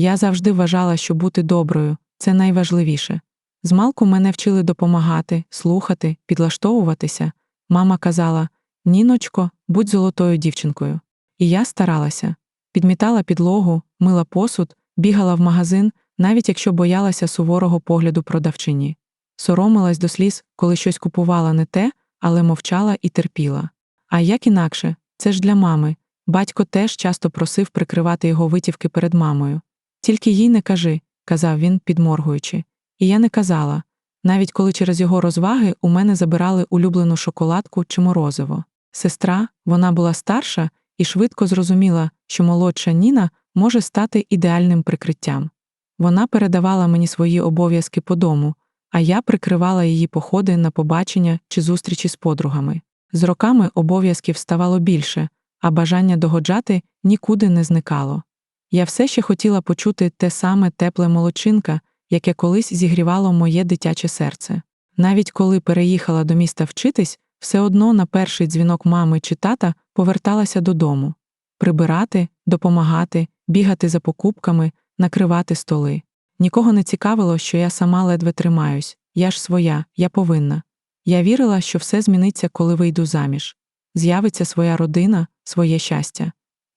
Я завжди вважала, що бути доброю це найважливіше. Змалку мене вчили допомагати, слухати, підлаштовуватися. Мама казала: Ніночко, будь золотою дівчинкою. І я старалася. Підмітала підлогу, мила посуд, бігала в магазин, навіть якщо боялася суворого погляду продавчині. Соромилась до сліз, коли щось купувала не те, але мовчала і терпіла. А як інакше, це ж для мами. Батько теж часто просив прикривати його витівки перед мамою. Тільки їй не кажи, казав він, підморгуючи. І я не казала, навіть коли через його розваги у мене забирали улюблену шоколадку чи морозиво. Сестра, вона була старша і швидко зрозуміла, що молодша Ніна може стати ідеальним прикриттям. Вона передавала мені свої обов'язки по дому, а я прикривала її походи на побачення чи зустрічі з подругами. З роками обов'язків ставало більше, а бажання догоджати нікуди не зникало. Я все ще хотіла почути те саме тепле молодчинка, яке колись зігрівало моє дитяче серце. Навіть коли переїхала до міста вчитись, все одно на перший дзвінок мами чи тата поверталася додому прибирати, допомагати, бігати за покупками, накривати столи. Нікого не цікавило, що я сама ледве тримаюсь, я ж своя, я повинна. Я вірила, що все зміниться, коли вийду заміж. З'явиться своя родина, своє щастя.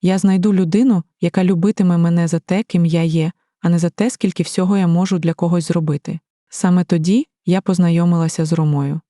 Я знайду людину, яка любитиме мене за те, ким я є, а не за те, скільки всього я можу для когось зробити. Саме тоді я познайомилася з Ромою.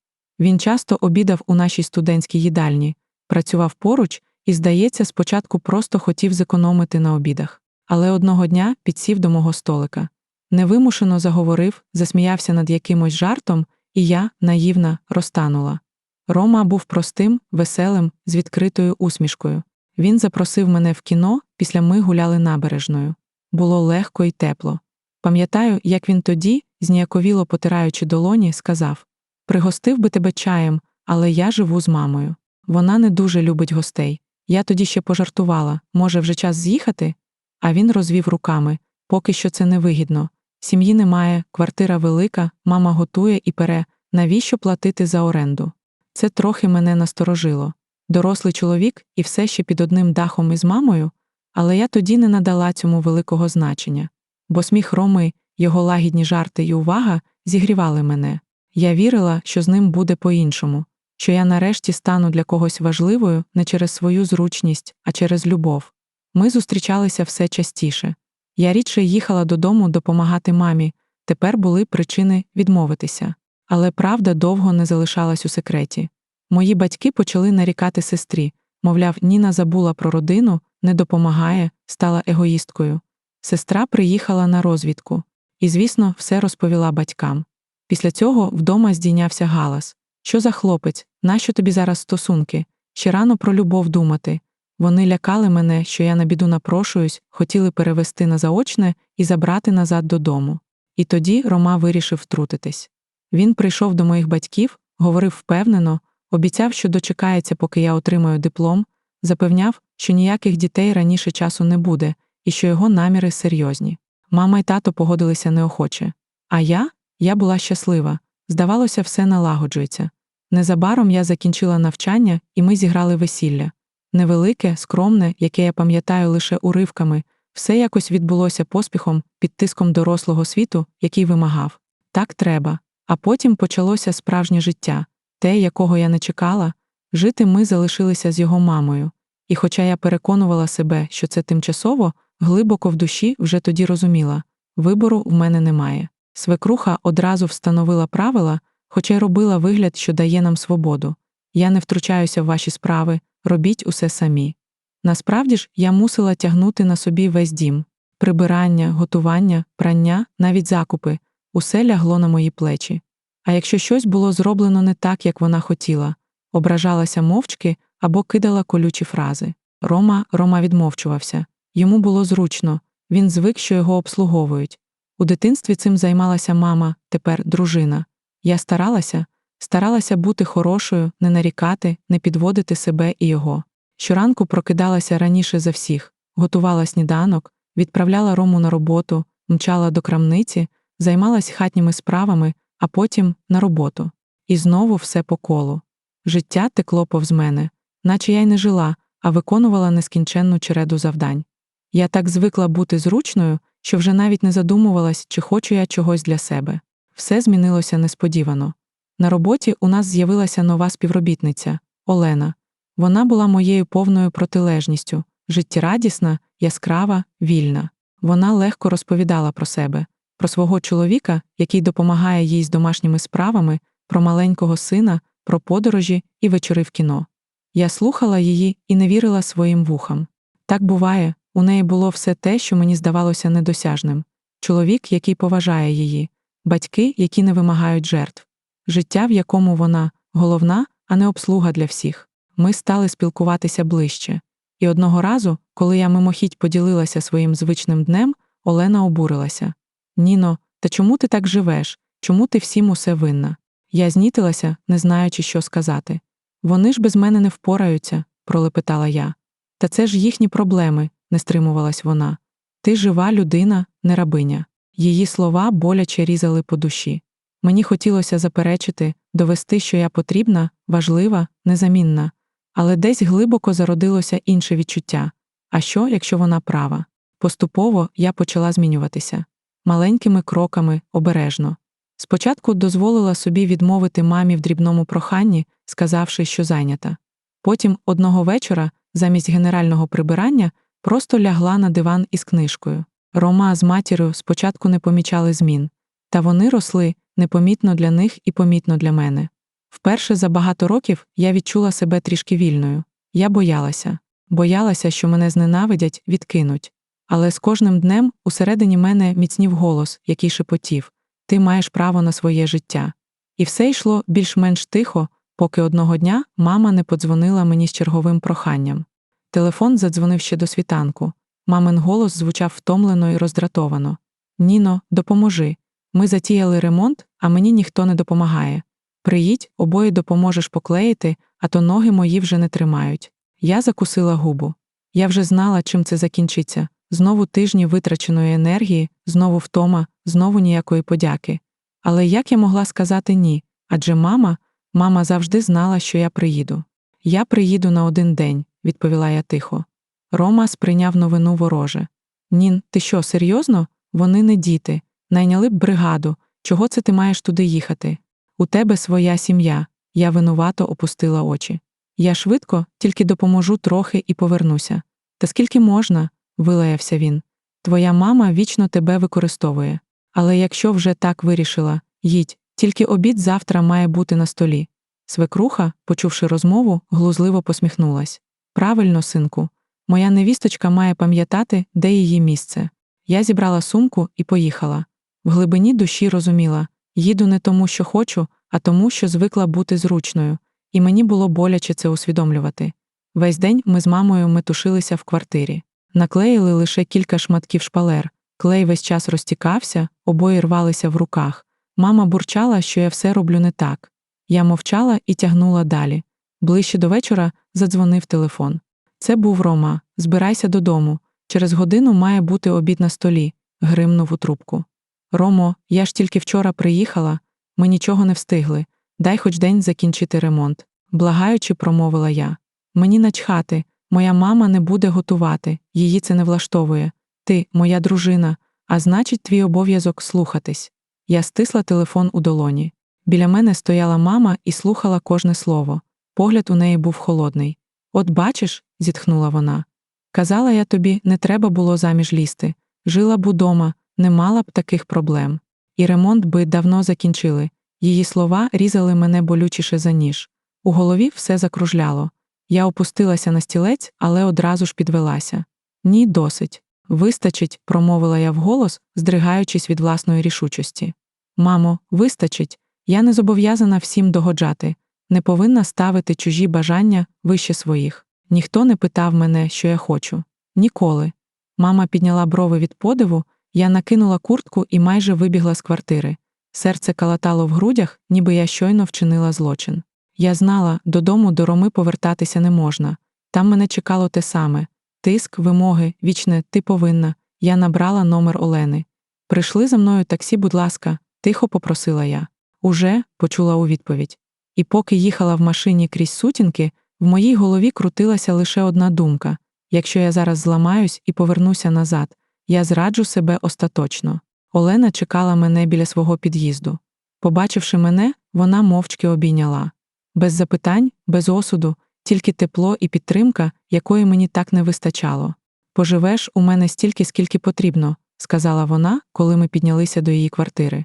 Він часто обідав у нашій студентській їдальні, працював поруч і, здається, спочатку просто хотів зекономити на обідах. Але одного дня підсів до мого столика. Невимушено заговорив, засміявся над якимось жартом, і я, наївна, розтанула. Рома був простим, веселим, з відкритою усмішкою. Він запросив мене в кіно, після ми гуляли набережною. Було легко і тепло. Пам'ятаю, як він тоді, зніяковіло потираючи долоні, сказав Пригостив би тебе чаєм, але я живу з мамою. Вона не дуже любить гостей. Я тоді ще пожартувала може, вже час з'їхати? А він розвів руками поки що це невигідно. Сім'ї немає, квартира велика, мама готує і пере, навіщо платити за оренду? Це трохи мене насторожило. Дорослий чоловік і все ще під одним дахом із мамою, але я тоді не надала цьому великого значення, бо сміх Роми, його лагідні жарти і увага зігрівали мене. Я вірила, що з ним буде по-іншому, що я нарешті стану для когось важливою не через свою зручність, а через любов. Ми зустрічалися все частіше. Я рідше їхала додому допомагати мамі, тепер були причини відмовитися. Але правда довго не залишалась у секреті. Мої батьки почали нарікати сестрі, мовляв, Ніна забула про родину, не допомагає, стала егоїсткою. Сестра приїхала на розвідку і, звісно, все розповіла батькам. Після цього вдома здійнявся галас Що за хлопець? Нащо тобі зараз стосунки? Ще рано про любов думати. Вони лякали мене, що я на біду напрошуюсь, хотіли перевести на заочне і забрати назад додому. І тоді Рома вирішив втрутитись. Він прийшов до моїх батьків, говорив впевнено, обіцяв, що дочекається, поки я отримаю диплом, запевняв, що ніяких дітей раніше часу не буде, і що його наміри серйозні. Мама й тато погодилися неохоче. А я? Я була щаслива. Здавалося, все налагоджується. Незабаром я закінчила навчання, і ми зіграли весілля. Невелике, скромне, яке я пам'ятаю лише уривками, все якось відбулося поспіхом під тиском дорослого світу, який вимагав так треба. А потім почалося справжнє життя, те, якого я не чекала, жити ми залишилися з його мамою. І, хоча я переконувала себе, що це тимчасово, глибоко в душі вже тоді розуміла вибору в мене немає. Свекруха одразу встановила правила, хоча й робила вигляд, що дає нам свободу. Я не втручаюся в ваші справи, робіть усе самі. Насправді ж, я мусила тягнути на собі весь дім прибирання, готування, прання, навіть закупи, усе лягло на мої плечі. А якщо щось було зроблено не так, як вона хотіла, ображалася мовчки або кидала колючі фрази. Рома Рома відмовчувався. Йому було зручно, він звик, що його обслуговують. У дитинстві цим займалася мама, тепер дружина. Я старалася, старалася бути хорошою, не нарікати, не підводити себе і його. Щоранку прокидалася раніше за всіх, готувала сніданок, відправляла рому на роботу, мчала до крамниці, займалась хатніми справами, а потім на роботу. І знову все по колу. Життя текло повз мене, наче я й не жила, а виконувала нескінченну череду завдань. Я так звикла бути зручною, що вже навіть не задумувалась, чи хочу я чогось для себе. Все змінилося несподівано. На роботі у нас з'явилася нова співробітниця Олена. Вона була моєю повною протилежністю, життєрадісна, яскрава, вільна. Вона легко розповідала про себе, про свого чоловіка, який допомагає їй з домашніми справами, про маленького сина, про подорожі і вечори в кіно. Я слухала її і не вірила своїм вухам. Так буває, у неї було все те, що мені здавалося недосяжним чоловік, який поважає її, батьки, які не вимагають жертв, життя, в якому вона головна, а не обслуга для всіх. Ми стали спілкуватися ближче. І одного разу, коли я мимохідь поділилася своїм звичним днем, Олена обурилася. Ніно, та чому ти так живеш? Чому ти всім усе винна? Я знітилася, не знаючи, що сказати. Вони ж без мене не впораються, пролепетала я. Та це ж їхні проблеми, не стримувалась вона. Ти жива людина, не рабиня. Її слова боляче різали по душі. Мені хотілося заперечити, довести, що я потрібна, важлива, незамінна, але десь глибоко зародилося інше відчуття. А що, якщо вона права? Поступово я почала змінюватися маленькими кроками, обережно. Спочатку дозволила собі відмовити мамі в дрібному проханні, сказавши, що зайнята. Потім одного вечора, замість генерального прибирання, просто лягла на диван із книжкою. Рома з матір'ю спочатку не помічали змін, та вони росли непомітно для них і помітно для мене. Вперше за багато років я відчула себе трішки вільною. Я боялася, боялася, що мене зненавидять, відкинуть. Але з кожним днем усередині мене міцнів голос, який шепотів ти маєш право на своє життя. І все йшло більш-менш тихо, поки одного дня мама не подзвонила мені з черговим проханням. Телефон задзвонив ще до світанку. Мамин голос звучав втомлено і роздратовано. Ніно, допоможи. Ми затіяли ремонт, а мені ніхто не допомагає. Приїдь, обоє допоможеш поклеїти, а то ноги мої вже не тримають. Я закусила губу. Я вже знала, чим це закінчиться. Знову тижні витраченої енергії, знову втома, знову ніякої подяки. Але як я могла сказати ні? Адже мама, мама завжди знала, що я приїду. Я приїду на один день, відповіла я тихо. Рома сприйняв новину вороже. Нін, ти що, серйозно? Вони не діти. Найняли б бригаду. Чого це ти маєш туди їхати? У тебе своя сім'я. Я винувато опустила очі. Я швидко, тільки допоможу трохи і повернуся. Та скільки можна? Вилаявся він. Твоя мама вічно тебе використовує. Але якщо вже так вирішила, їдь, тільки обід завтра має бути на столі. Свекруха, почувши розмову, глузливо посміхнулась. Правильно, синку, моя невісточка має пам'ятати, де її місце. Я зібрала сумку і поїхала. В глибині душі розуміла їду не тому, що хочу, а тому, що звикла бути зручною, і мені було боляче це усвідомлювати. Весь день ми з мамою метушилися в квартирі. Наклеїли лише кілька шматків шпалер, клей весь час розтікався, обої рвалися в руках. Мама бурчала, що я все роблю не так. Я мовчала і тягнула далі. Ближче до вечора задзвонив телефон. Це був Рома. Збирайся додому. Через годину має бути обід на столі, гримнув у трубку. Ромо, я ж тільки вчора приїхала, ми нічого не встигли. Дай хоч день закінчити ремонт. Благаючи, промовила я. Мені начхати, моя мама не буде готувати, її це не влаштовує. Ти, моя дружина, а значить, твій обов'язок слухатись. Я стисла телефон у долоні. Біля мене стояла мама і слухала кожне слово. Погляд у неї був холодний. От бачиш, зітхнула вона. Казала я тобі, не треба було заміж лізти. Жила б удома, не мала б таких проблем. І ремонт би давно закінчили. Її слова різали мене болючіше за ніж. У голові все закружляло. Я опустилася на стілець, але одразу ж підвелася. Ні, досить. Вистачить, промовила я вголос, здригаючись від власної рішучості. Мамо, вистачить, я не зобов'язана всім догоджати, не повинна ставити чужі бажання вище своїх. Ніхто не питав мене, що я хочу. Ніколи. Мама підняла брови від подиву, я накинула куртку і майже вибігла з квартири. Серце калатало в грудях, ніби я щойно вчинила злочин. Я знала, додому до Роми повертатися не можна. Там мене чекало те саме тиск, вимоги, вічне, ти повинна. Я набрала номер Олени. Прийшли за мною таксі, будь ласка, тихо попросила я. Уже почула у відповідь. І поки їхала в машині крізь сутінки, в моїй голові крутилася лише одна думка якщо я зараз зламаюсь і повернуся назад, я зраджу себе остаточно. Олена чекала мене біля свого під'їзду. Побачивши мене, вона мовчки обійняла. Без запитань, без осуду, тільки тепло і підтримка, якої мені так не вистачало. Поживеш у мене стільки, скільки потрібно, сказала вона, коли ми піднялися до її квартири.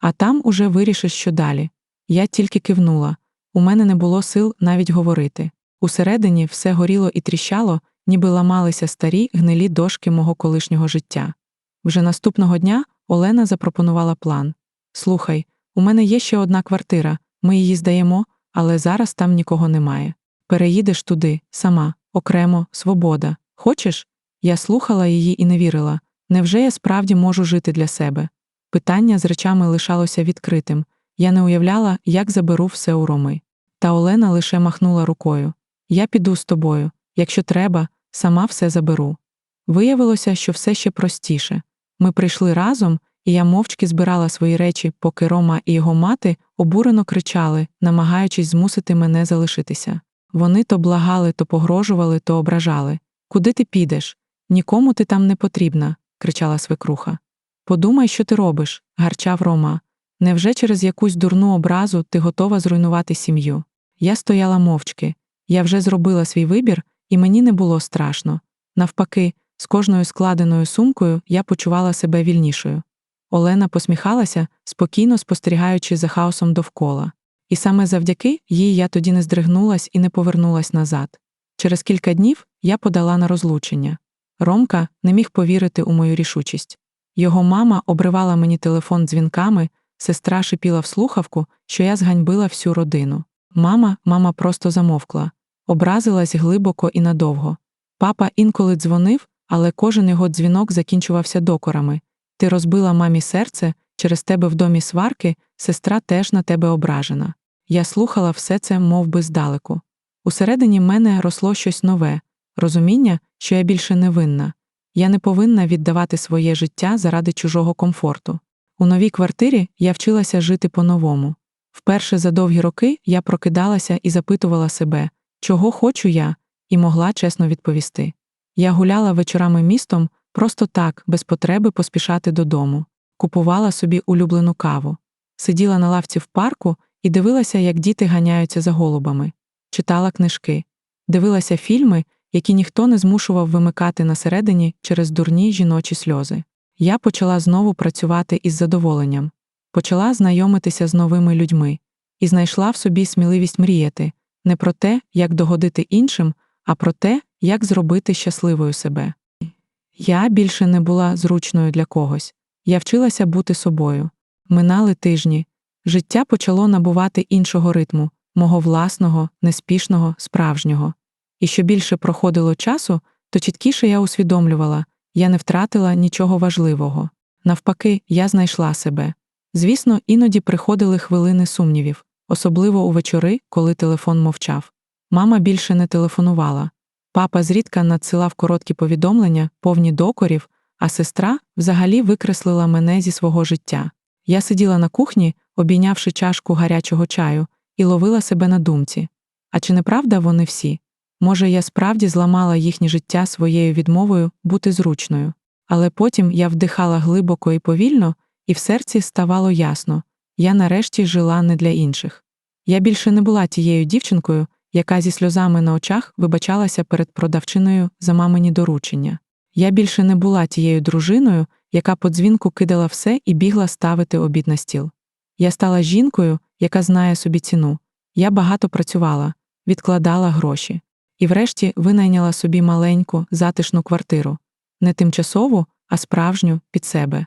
А там уже вирішиш, що далі. Я тільки кивнула. У мене не було сил навіть говорити. Усередині все горіло і тріщало, ніби ламалися старі гнилі дошки мого колишнього життя. Вже наступного дня Олена запропонувала план Слухай, у мене є ще одна квартира, ми її здаємо, але зараз там нікого немає. Переїдеш туди, сама, окремо, свобода. Хочеш? Я слухала її і не вірила. Невже я справді можу жити для себе? Питання з речами лишалося відкритим. Я не уявляла, як заберу все у Роми. Та Олена лише махнула рукою. Я піду з тобою. Якщо треба, сама все заберу. Виявилося, що все ще простіше. Ми прийшли разом, і я мовчки збирала свої речі, поки Рома і його мати обурено кричали, намагаючись змусити мене залишитися. Вони то благали, то погрожували, то ображали. Куди ти підеш? Нікому ти там не потрібна, кричала свекруха. Подумай, що ти робиш, гарчав Рома. Невже через якусь дурну образу ти готова зруйнувати сім'ю? Я стояла мовчки. Я вже зробила свій вибір, і мені не було страшно. Навпаки, з кожною складеною сумкою я почувала себе вільнішою. Олена посміхалася, спокійно спостерігаючи за хаосом довкола. І саме завдяки їй я тоді не здригнулась і не повернулась назад. Через кілька днів я подала на розлучення. Ромка не міг повірити у мою рішучість. Його мама обривала мені телефон дзвінками, сестра шипіла в слухавку, що я зганьбила всю родину. Мама, мама просто замовкла, образилась глибоко і надовго. Папа інколи дзвонив, але кожен його дзвінок закінчувався докорами. Ти розбила мамі серце, через тебе в домі сварки, сестра теж на тебе ображена. Я слухала все це мов би, здалеку. Усередині мене росло щось нове розуміння, що я більше не винна. Я не повинна віддавати своє життя заради чужого комфорту. У новій квартирі я вчилася жити по-новому. Вперше за довгі роки я прокидалася і запитувала себе, чого хочу я, і могла чесно відповісти. Я гуляла вечорами містом просто так, без потреби поспішати додому, купувала собі улюблену каву, сиділа на лавці в парку і дивилася, як діти ганяються за голубами, читала книжки, дивилася фільми, які ніхто не змушував вимикати на середині через дурні жіночі сльози. Я почала знову працювати із задоволенням, почала знайомитися з новими людьми і знайшла в собі сміливість мріяти не про те, як догодити іншим, а про те, як зробити щасливою себе. Я більше не була зручною для когось, я вчилася бути собою. Минали тижні, життя почало набувати іншого ритму, мого власного, неспішного, справжнього. І що більше проходило часу, то чіткіше я усвідомлювала я не втратила нічого важливого. Навпаки, я знайшла себе. Звісно, іноді приходили хвилини сумнівів, особливо у вечори, коли телефон мовчав. Мама більше не телефонувала. Папа зрідка надсилав короткі повідомлення, повні докорів, а сестра взагалі викреслила мене зі свого життя. Я сиділа на кухні, обійнявши чашку гарячого чаю, і ловила себе на думці. А чи не правда вони всі? Може, я справді зламала їхнє життя своєю відмовою бути зручною, але потім я вдихала глибоко і повільно, і в серці ставало ясно я нарешті жила не для інших. Я більше не була тією дівчинкою, яка зі сльозами на очах вибачалася перед продавчиною за мамині доручення. Я більше не була тією дружиною, яка по дзвінку кидала все і бігла ставити обід на стіл. Я стала жінкою, яка знає собі ціну. Я багато працювала, відкладала гроші і, врешті, винайняла собі маленьку, затишну квартиру, не тимчасову, а справжню під себе,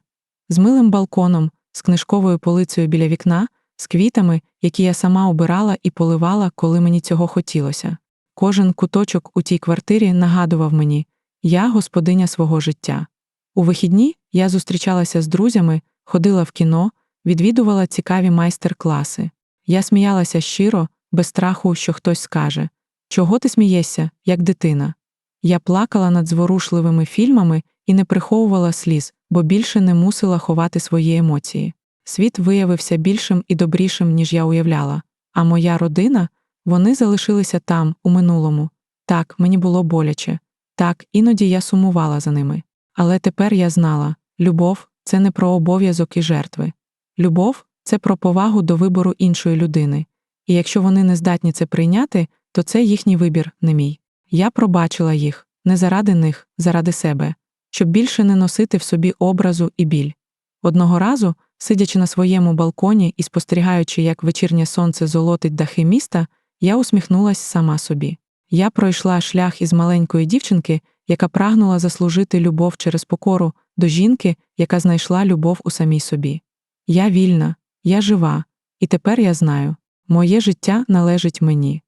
з милим балконом, з книжковою полицею біля вікна, з квітами, які я сама обирала і поливала, коли мені цього хотілося. Кожен куточок у тій квартирі нагадував мені я господиня свого життя. У вихідні я зустрічалася з друзями, ходила в кіно, відвідувала цікаві майстер-класи. Я сміялася щиро, без страху, що хтось скаже Чого ти смієшся, як дитина? Я плакала над зворушливими фільмами і не приховувала сліз, бо більше не мусила ховати свої емоції. Світ виявився більшим і добрішим, ніж я уявляла, а моя родина вони залишилися там, у минулому. Так, мені було боляче, так, іноді я сумувала за ними. Але тепер я знала любов це не про обов'язок і жертви. Любов це про повагу до вибору іншої людини. І якщо вони не здатні це прийняти, то це їхній вибір, не мій. Я пробачила їх не заради них, заради себе, щоб більше не носити в собі образу і біль. Одного разу, сидячи на своєму балконі і спостерігаючи, як вечірнє сонце золотить дахи міста, я усміхнулась сама собі. Я пройшла шлях із маленької дівчинки, яка прагнула заслужити любов через покору, до жінки, яка знайшла любов у самій собі. Я вільна, я жива, і тепер я знаю моє життя належить мені.